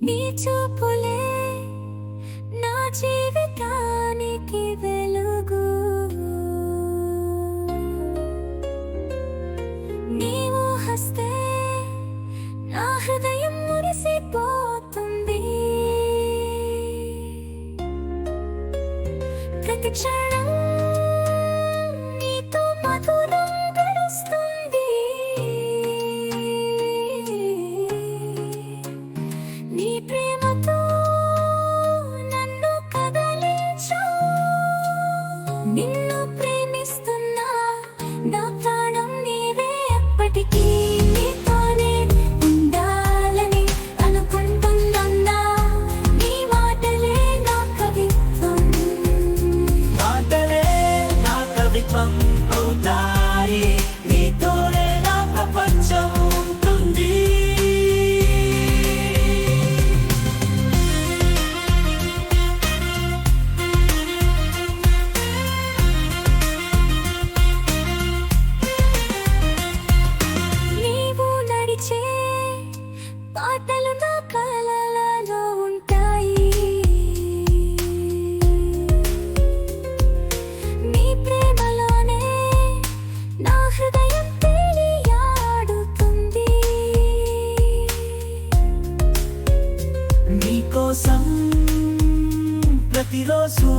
నీ చూపులే నా జీవితానికి వెలుగు. నీవు హస్తే నా హృదయం మురిసిపోతుంది. ప్రతి క్షణం నిన్ను ప్రేమిస్తున్నా. నా ప్రాణం నీవే ఎప్పటికీ నీతోనే ఉండాలని అనుకుంటున్నా. నీ మాటలే నా కవిత్వం. మాటలే నా కవిత్వం అవుతాయి. పాటలు నా కలలలో ఉంటాయి. నీ ప్రేమలోనే నా హృదయం తేలియాడుతుంది. నీకోసం ప్రతిరోజు